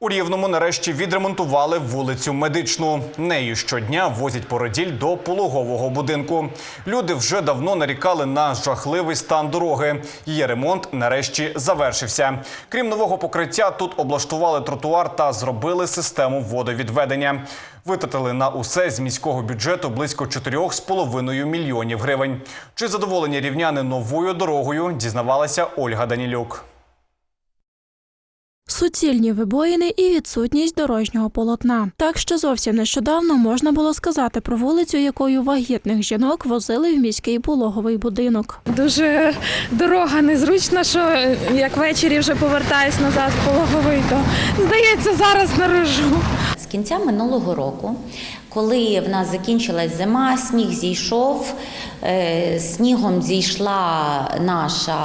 У Рівному нарешті відремонтували вулицю Медичну. Нею щодня возять породіль до пологового будинку. Люди вже давно нарікали на жахливий стан дороги. Її ремонт нарешті завершився. Крім нового покриття, тут облаштували тротуар та зробили систему водовідведення. Витратили на усе з міського бюджету близько 4,5 мільйонів гривень. Чи задоволені рівняни новою дорогою? Дізнавалася Ольга Данілюк. Суцільні вибоїни і відсутність дорожнього полотна. Так ще зовсім нещодавно можна було сказати про вулицю, якою вагітних жінок возили в міський пологовий будинок. Дуже дорога незручна, що е, як ввечері вже повертаюсь назад в пологовий, то здається, зараз нарожу. З кінця минулого року, коли в нас закінчилась зима, сніг зійшов, е, снігом зійшла наша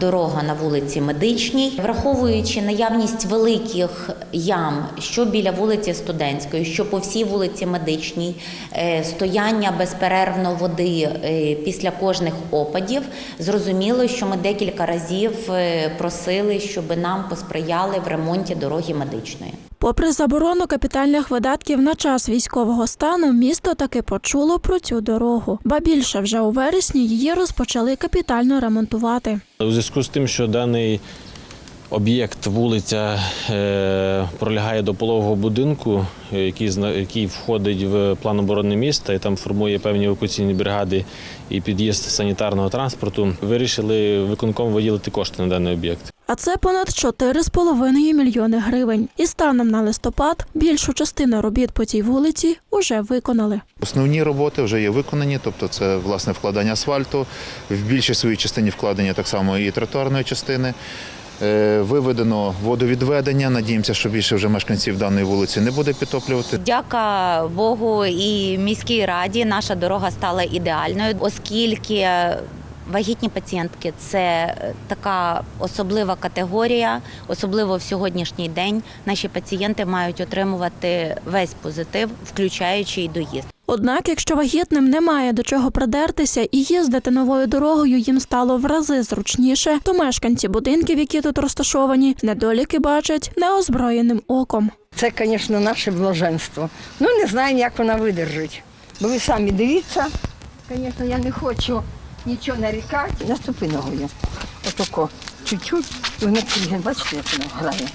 дорога на вулиці Медичній, враховуючи наявність великих ям, що біля вулиці Студентської, що по всій вулиці Медичній, е, стояння безперервно води е, після кожних опадів, зрозуміло, що ми декілька разів просили, щоб нам посприяли в ремонті дороги медичної. Попри заборону капітальних видатків на час військового стану, місто таки почуло про цю дорогу. Ба більше вже у вересні її розпочали капітально ремонтувати. У зв'язку з тим, що даний об'єкт, вулиця е, пролягає до пологового будинку, який, зна- який входить в план оборони міста і там формує певні евакуаційні бригади і під'їзд санітарного транспорту, вирішили виконком виділити кошти на даний об'єкт. А це понад 4,5 мільйони гривень. І станом на листопад більшу частину робіт по цій вулиці уже виконали. Основні роботи вже є виконані, тобто це власне вкладання асфальту, в більшій своїй частині вкладення так само і тротуарної частини. Е, Виведено водовідведення. Надіємося, що більше вже мешканців даної вулиці не буде підтоплювати. Дяка Богу і міській раді наша дорога стала ідеальною, оскільки вагітні пацієнтки це така особлива категорія, особливо в сьогоднішній день. Наші пацієнти мають отримувати весь позитив, включаючи й доїзд. Однак, якщо вагітним немає до чого придертися і їздити новою дорогою їм стало в рази зручніше, то мешканці будинків, які тут розташовані, недоліки бачать неозброєним оком. Це, звісно, наше блаженство. Ну, не знаємо, як вона видержить. Бо ви самі дивіться. Звісно, я не хочу нічого нарікати. Наступи ногою. Отако, чуть-чуть, і крігне. Бачите, як воно грає.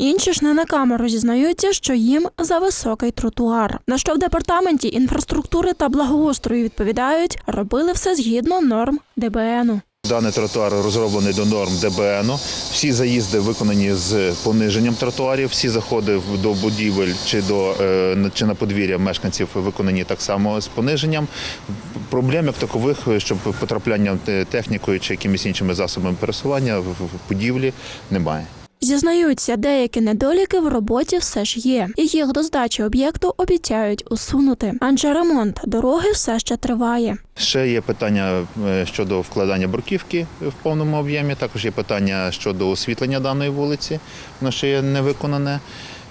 Інші ж не на камеру зізнаються, що їм за високий тротуар. На що в департаменті інфраструктури та благоустрою відповідають, робили все згідно норм ДБНу. Даний тротуар розроблений до норм ДБНу. Всі заїзди виконані з пониженням тротуарів, всі заходи до будівель чи до е, чи на подвір'я мешканців виконані так само з пониженням. Проблем як такових, щоб потрапляння е, технікою чи якимись іншими засобами пересування в будівлі немає. Зізнаються, деякі недоліки в роботі все ж є, і їх до здачі об'єкту обіцяють усунути. Адже ремонт дороги все ще триває. Ще є питання е, щодо вкладання бруківки в повному об'ємі. Також є питання щодо освітлення даної вулиці, воно ще є не виконане.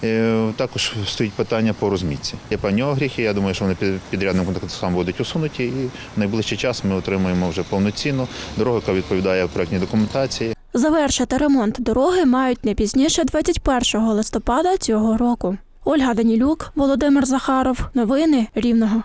Е, Також стоїть питання по розмітці. Є певні огріхи. Я думаю, що вони під підрядником так будуть усунуті. І в найближчий час ми отримаємо вже повноцінну дорогу, яка відповідає проектній документації. Завершити ремонт дороги мають не пізніше 21 листопада цього року. Ольга Данілюк, Володимир Захаров. Новини Рівного.